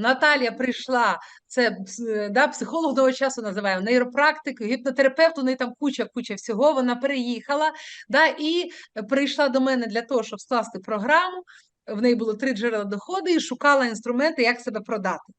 Наталія прийшла, це да, психолог того часу називаємо, нейропрактик, гіпнотерапевт, у неї там куча, куча всього. Вона переїхала да, і прийшла до мене для того, щоб скласти програму. В неї було три джерела доходу і шукала інструменти, як себе продати.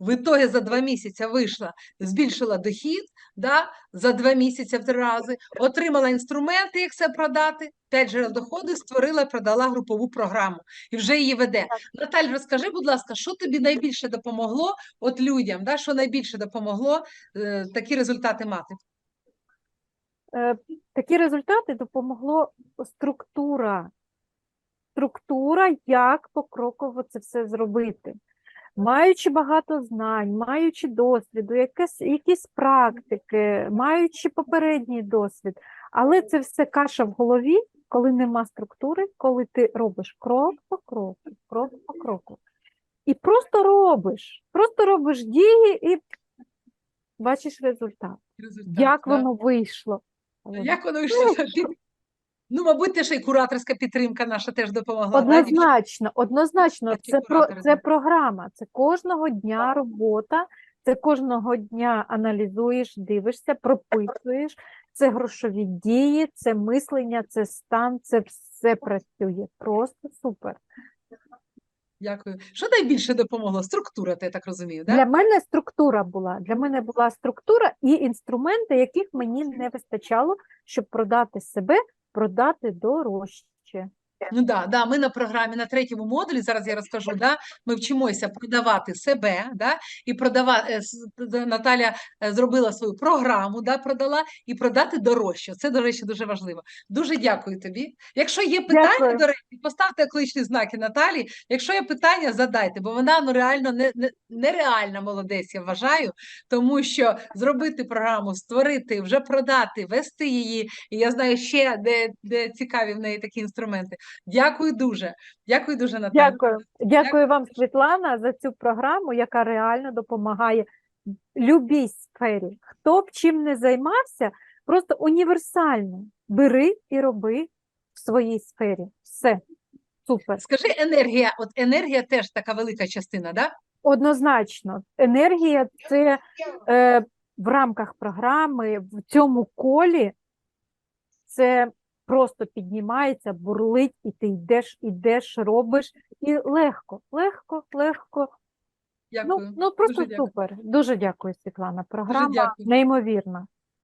В ітогі за два місяці вийшла, збільшила дохід, да, за два місяці в три рази, отримала інструменти, як себе продати, п'ять джерел доходу, створила і продала групову програму і вже її веде. Наталь, розкажи, будь ласка, що тобі найбільше допомогло от людям, да, що найбільше допомогло е, такі результати мати? Е, Такі результати допомогло структура. Структура, як покроково це все зробити. Маючи багато знань, маючи досвіду, якесь, якісь практики, маючи попередній досвід, але це все каша в голові, коли нема структури, коли ти робиш крок по кроку, крок по кроку. І просто робиш, просто робиш дії і бачиш результат. Результат, Як да? воно вийшло? Як воно йшло? Ну, мабуть, теж і кураторська підтримка наша теж допомогла. Однозначно, однозначно, це про це програма, це кожного дня робота, це кожного дня аналізуєш, дивишся, прописуєш, це грошові дії, це мислення, це стан, це все працює. Просто супер. Дякую. Що найбільше допомогло? Структура, ти я так розумію, да? Для мене структура була. Для мене була структура і інструменти, яких мені не вистачало, щоб продати себе, продати дорожче. Ну да, да, ми на програмі на третьому модулі, зараз я розкажу, да, ми вчимося продавати себе, да, і продавати, Наталя е, зробила свою програму, да, продала, і продати дорожче. Це, до речі, дуже важливо. Дуже дякую тобі. Якщо є питання, Дякую. до речі, поставте окличні знаки Наталі. Якщо є питання, задайте, бо вона ну, реально не, не, нереальна молодець, я вважаю, тому що зробити програму, створити, вже продати, вести її, і я знаю ще, де, де цікаві в неї такі інструменти. Дякую дуже. Дякую дуже, Наталя. Дякую. Дякую вам, Світлана, за цю програму, яка реально допомагає любій сфері. Хто б чим не займався, просто універсально бери і роби в своїй сфері. Все. Супер. Скажи, енергія, от енергія теж така велика частина, да? Однозначно, енергія це е, в рамках програми, в цьому колі це просто піднімається, бурлить, і ти йдеш, йдеш, робиш, і легко, легко, легко. Дякую. Ну, ну просто Дуже супер. Дуже дякую, Світлана. Програма дякую. неймовірна.